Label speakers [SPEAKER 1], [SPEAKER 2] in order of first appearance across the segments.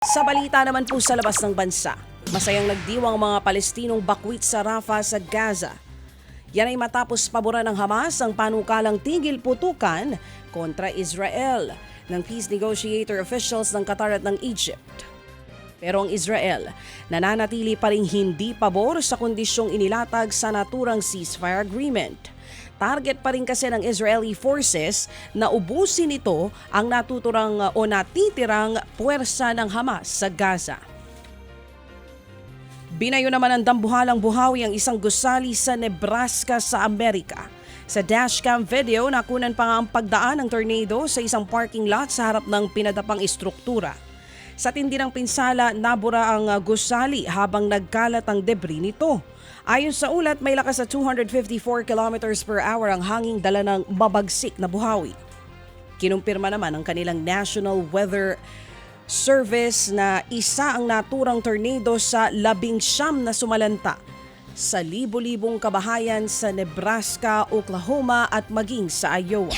[SPEAKER 1] Sa balita naman po sa labas ng bansa, masayang nagdiwang ang mga Palestinong bakwit sa Rafah sa Gaza. Yan ay matapos paboran ng Hamas ang panukalang tigil putukan kontra Israel ng peace negotiator officials ng Qatar at ng Egypt. Pero ang Israel, nananatili pa rin hindi pabor sa kondisyong inilatag sa naturang ceasefire agreement. Target pa rin kasi ng Israeli forces na ubusin ito ang natuturang uh, o natitirang puwersa ng Hamas sa Gaza. Binayo naman ng dambuhalang buhawi ang isang gusali sa Nebraska sa Amerika. Sa dashcam video, nakunan pa nga ang pagdaan ng tornado sa isang parking lot sa harap ng pinadapang istruktura. Sa tindi ng pinsala, nabura ang uh, gusali habang nagkalat ang debris nito. Ayon sa ulat, may lakas sa 254 kilometers per hour ang hanging dala ng mabagsik na buhawi. Kinumpirma naman ng kanilang National Weather Service na isa ang naturang tornado sa labing siyam na sumalanta sa libo-libong kabahayan sa Nebraska, Oklahoma at maging sa Iowa.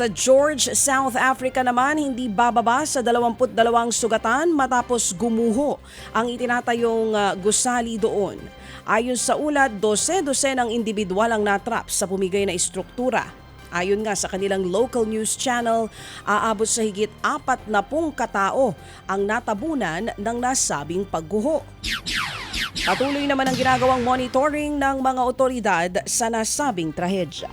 [SPEAKER 1] Sa George, South Africa naman, hindi bababa sa 22 sugatan matapos gumuho ang itinatayong uh, gusali doon. Ayon sa ulat, 12-12 ng individual ang natrap sa pumigay na istruktura. Ayon nga sa kanilang local news channel, aabot sa higit apat na pung katao ang natabunan ng nasabing pagguho. Patuloy naman ang ginagawang monitoring ng mga otoridad sa nasabing trahedya.